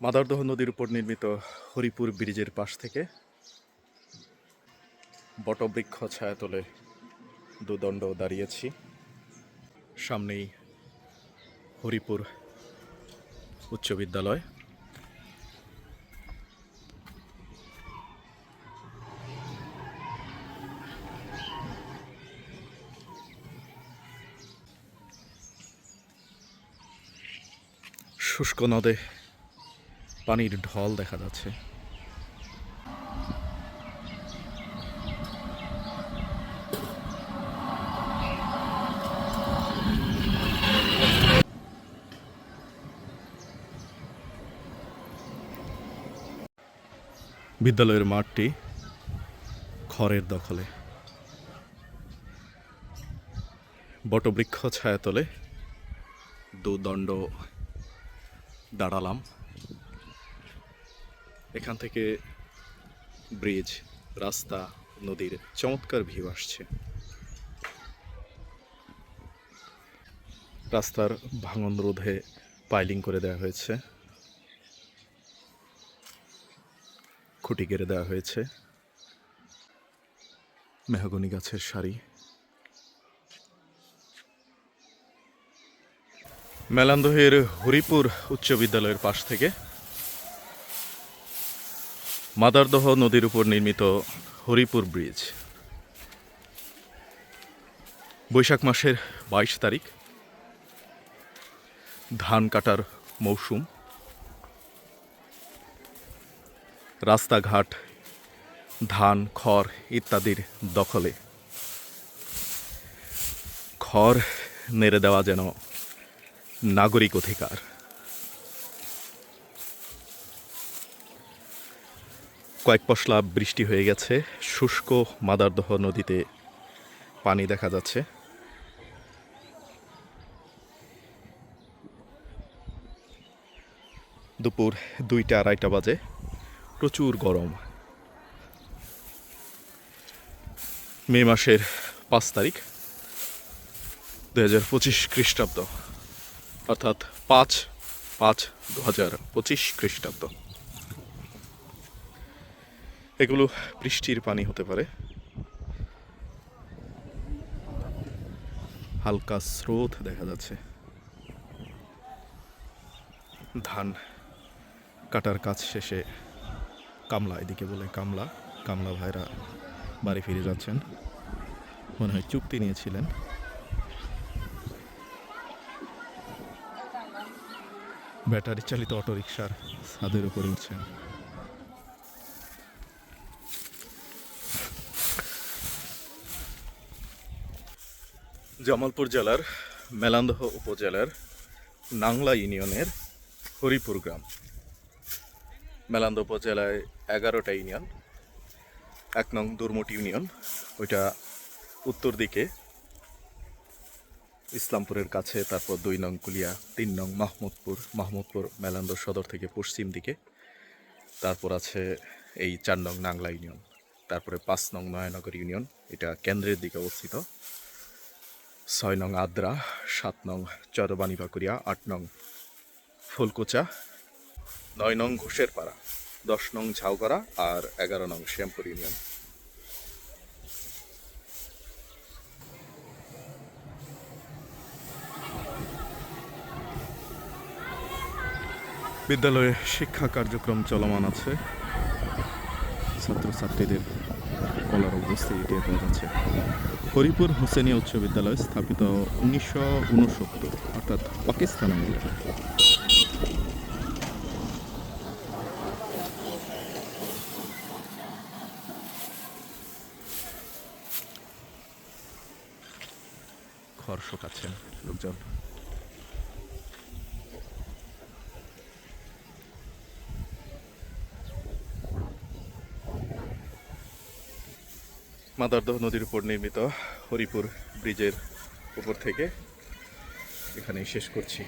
মাদারদহ নদীর উপর নির্মিত হরিপুর ব্রিজের পাশ থেকে বটবৃক্ষ ছায়াতলে দুদণ্ড দাঁড়িয়েছি। সামনেই হরিপুর উচ্চ বিদ্যালয়। শুষ্ক নদে পানির ঢল দেখা যাচ্ছে। বিদ্যালয়ের মাঠটি খড়ের দখলে। বটবৃক্ষ ছায়াতলে দুদণ্ড দাঁড়ালাম। এখান থেকে ব্রিজ, রাস্তা, নদীর চমৎকার ভিউ আসছে। রাস্তার ভাঙন রোধে পাইলিং করে দেওয়া হয়েছে। খুঁটি গেড়ে দেওয়া হয়েছে। মেহগনি গাছের সারি। মেলান্দহের হরিপুর উচ্চ বিদ্যালয়ের পাশ থেকে মাদারদহ নদীর উপর নির্মিত হরিপুর ব্রিজ। বৈশাখ মাসের বাইশ তারিখ। ধান কাটার মৌসুম। রাস্তাঘাট, ধান, খড় ইত্যাদির দখলে। খড় নেড়ে দেওয়া যেন নাগরিক অধিকার। কয়েক পশলা বৃষ্টি হয়ে গেছে। শুষ্ক মাদারদহ নদীতে পানি দেখা যাচ্ছে। দুপুর দুইটা, আড়াইটা বাজে। প্রচুর গরম। মে মাসের পাঁচ তারিখ দু হাজার পঁচিশ খ্রিস্টাব্দ। অর্থাৎ পাঁচ পাঁচ দু হাজার পঁচিশ খ্রিস্টাব্দ। এগুলো বৃষ্টির পানি হতে পারে। হালকা স্রোত দেখা যাচ্ছে। ধান কাটার কাজ শেষে কামলা, এদিকে বলে কামলা। কামলা ভাইরা বাড়ি ফিরে যাচ্ছেন। মনে হয় চুক্তি নিয়েছিলেন। ব্যাটারি চালিত অটোরিকশার ছাদের উপরে উঠছেন। জামালপুর জেলার মেলান্দহ উপজেলার নাংলা ইউনিয়নের হরিপুর গ্রাম। মেলান্দ উপজেলায় এগারোটা ইউনিয়ন, এক নং দুর্মট ইউনিয়ন, ওইটা উত্তর দিকে, ইসলামপুরের কাছে, তারপর দুই নং কুলিয়া, তিন নং মাহমুদপুর মাহমুদপুর মেলান্দ সদর থেকে পশ্চিম দিকে, তারপর আছে এই চার নং নাংলা ইউনিয়ন, তারপরে পাঁচ নং নয়নগর ইউনিয়ন, এটা কেন্দ্রের দিকে অবস্থিত। ছয় নং আদ্রা, সাত নং চরবাণী বাকুরিয়া আট নং ফুলকুচা, নয় নং ঘোষের পাড়া দশ নং ঝাউগড়া আর এগারো নং শ্যামপুর ইউনিয়ন। বিদ্যালয়ে শিক্ষা কার্যক্রম চলমান আছে। ছাত্রছাত্রীদের কলার উপস্থিতি টের পাওয়া যাচ্ছে। হরিপুর হোসেনিয়া উচ্চ বিদ্যালয় স্থাপিত উনিশশো উনসত্তর অর্থাৎ পাকিস্তান খড় শোকাচ্ছেন, লোকজন। মাদারদহ নদীর উপর নির্মিত হরিপুর ব্রিজের উপর থেকে এখানেই শেষ করছি।